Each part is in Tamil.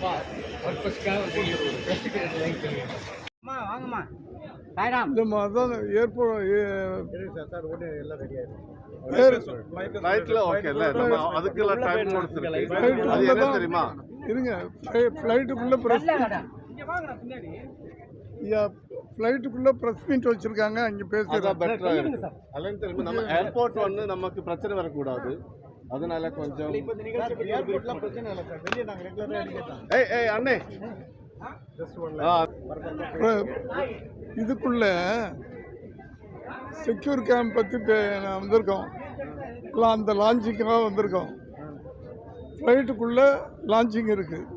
Five. அம்மா வாங்கம்மா. சாய்ராம். இல்லைம்மா அதான் ஏர்போர்ட் சார் ஓட்டு எல்லாம் ரெடி ஆயிடும் ஃப்ளைட்ல ஓகேல நம்ம அதுக்கெல்லாம் டைம் கொடுத்துருக்கு. அது என்ன தெரியுமா? இருங்க. ஃப்ளைட்டுக்குள்ளே ப்ரெஸ் ஐயா ஃப்ளைட்டுக்குள்ளே ப்ரெஸ் மீட் வச்சுருக்காங்க. அங்கே பேசுகிறேன் பெட்டரா இருக்கு. அதுலயும் தெரியுமா? நம்ம ஏர்போர்ட் வந்து நமக்கு பிரச்சனை வரக்கூடாது. அதனால கொஞ்சம் ஏய் ஏய் அண்ணே. இதுக்குள்ள செக்யூர் கேம்ப் பற்றி நான் வந்திருக்கோம். அந்த லான்ச்சிங்காக வந்திருக்கோம். ஃப்ளைட்டுக்குள்ளே லான்ச்சிங் இருக்குது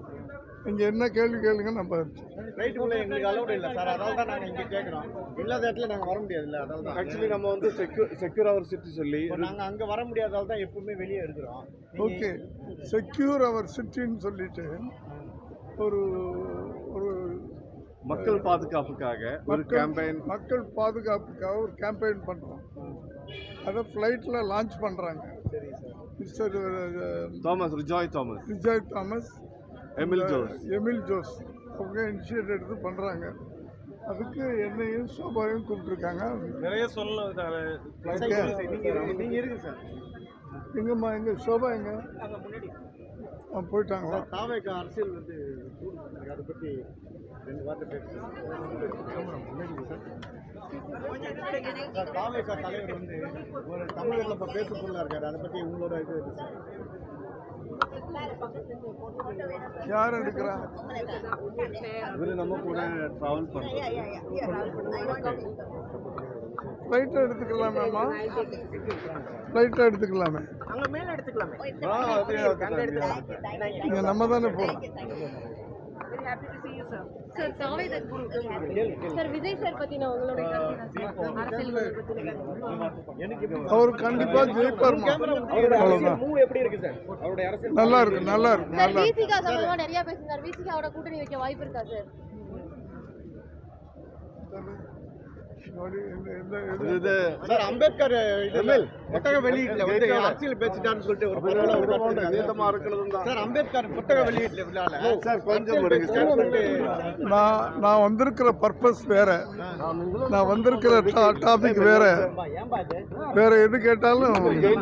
இங்கே என்ன கேள்வி கேளுங்க நம்ம ரைட்டுக்குள்ளே எங்களுக்கு அலௌட் இல்லை சார் அதனால தான் நாங்கள் இங்கே கேட்குறோம் இல்லாத இடத்துல நாங்கள் வர முடியாது இல்லை அதனால தான். ஆக்சுவலி நம்ம வந்து செக்யூர் செக்யூர் அவர் சிட்டி சொல்லி நாங்கள் அங்கே வர முடியாதால தான் எப்பவுமே வெளியே இருக்கிறோம். ஓகே செக்யூர் அவர் சிட்டின்னு சொல்லிட்டு ஒரு ஒரு மக்கள் பாதுகாப்புக்காக ஒரு கேம்பெயின் மக்கள் பாதுகாப்புக்காக ஒரு கேம்பெயின் பண்ணுறோம் அதை ஃப்ளைட்டில் லான்ச் பண்ணுறாங்க சரி sir mister Thomas Rijoy Thomas Vijay Thomas Emil Jose Emil Jose அவங்க இனிஷியேட் எடுத்து பண்ணுறாங்க அதுக்கு என்னையும் சோபாவையும் கூப்பிட்டுருக்காங்க. நிறைய சார். எங்கம்மா எங்க சோபா எங்க? போயிட்டாங்களா? தாவேக்கு அரசியல் வந்து அதை பற்றி ரெண்டு வார்த்தை பேசுகிறேன் சார் தாவேக்கா தலைவர் வந்து ஒரு தமிழரில் இப்போ பேசக்குள்ள இருக்காரு. அதை பற்றி உங்களோட இது யார் எடுக்கிறா? இவரு நம்ம கூட டிராவல் பண்றோம் ஃப்ளைட்டை எடுத்துக்கலாமேம்மா ஃப்ளைட்டை எடுத்துக்கலாமே. இங்கே நம்ம தானே போகிறோம் சார் தாவே சார் விஜய் சார் பத்தின உங்களுடைய கருத்து என்ன சார்? அரசியல் பத்தின எனக்கு இப்போ அவர் கண்டிப்பாக ஜெயிப்பார்மா? அவ்வளோதான் மூவ் எப்படி இருக்கு சார் அவருடைய அரசியல் நல்லா இருக்கு நல்லா இருக்கு சார் நல்லா இருக்கு. நிறைய பேசுறாரு விசிகாவோட கூட்டணி வைக்க வாய்ப்பு இருக்கா சார் அம்பேத்கர் புத்தக வெளியீட்டுல வந்து. அரசியல் பேசிட்டான்னு சொல்லிட்டு ஒரு சார் அம்பேத்கர் புத்தக வெளியீட்டுல சார் கொஞ்சம் நான் நான் வந்திருக்கிற பர்பஸ் வேற. நான் வந்திருக்கிற டாபிக் வேற. வேற எது கேட்டாலும் கொஞ்சம்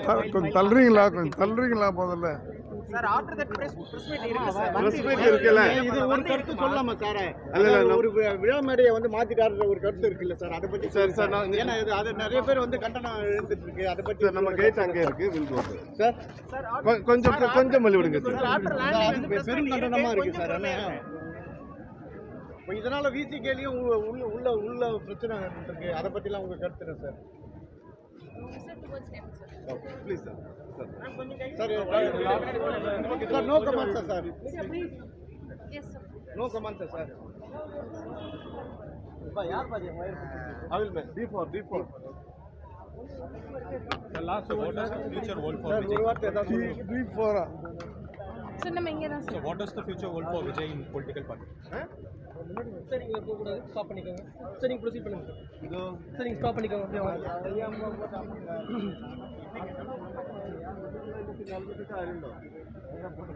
த- கொஞ்சம் தள்ளுறீங்களா பிரஸ் மீட் இருக்குல்ல? இது ஒரு கருத்து சொல்லலாமா சார். இல்ல, இல்ல, ஒரு விழா மேடையை வந்து மாத்திட்டாருன்ற ஒரு கருத்து இருக்குல்ல சார். அதை பத்தி சரி சார் நான் ஏன்னா இது அது நிறைய பேர் வந்து கண்டனம் எழுந்துட்டு இருக்கு. அதை பத்தி நம்ம கேட் அங்கே இருக்கு வில் கோ சார் கொஞ்சம் கொஞ்சம் மல்லி விடுங்க சார். பெரும் கண்டனமா இருக்கு சார். இதனால விசிகேலையும் உள்ள உள்ள உள்ள பிரச்சனை இருக்கு. அதை பத்திலாம் உங்க கருத்து என்ன sir? Please, sir. Sir, sir, sir no comments, sir. sir. Yes, sir. No comments, sir. sir. I will make D4, D4. The last one, future world for D4. Sir நம்ம இங்கே தான் So what is the future world for Vijay in political party? Sir நீங்க போக கூடாது. ஸ்டாப் பண்ணிக்கோங்க. சார் ப்ரொசீட் பண்ணுங்க. சார் சார் ஸ்டாப் பண்ணிக்கோங்க. அப்படியே வாங்க.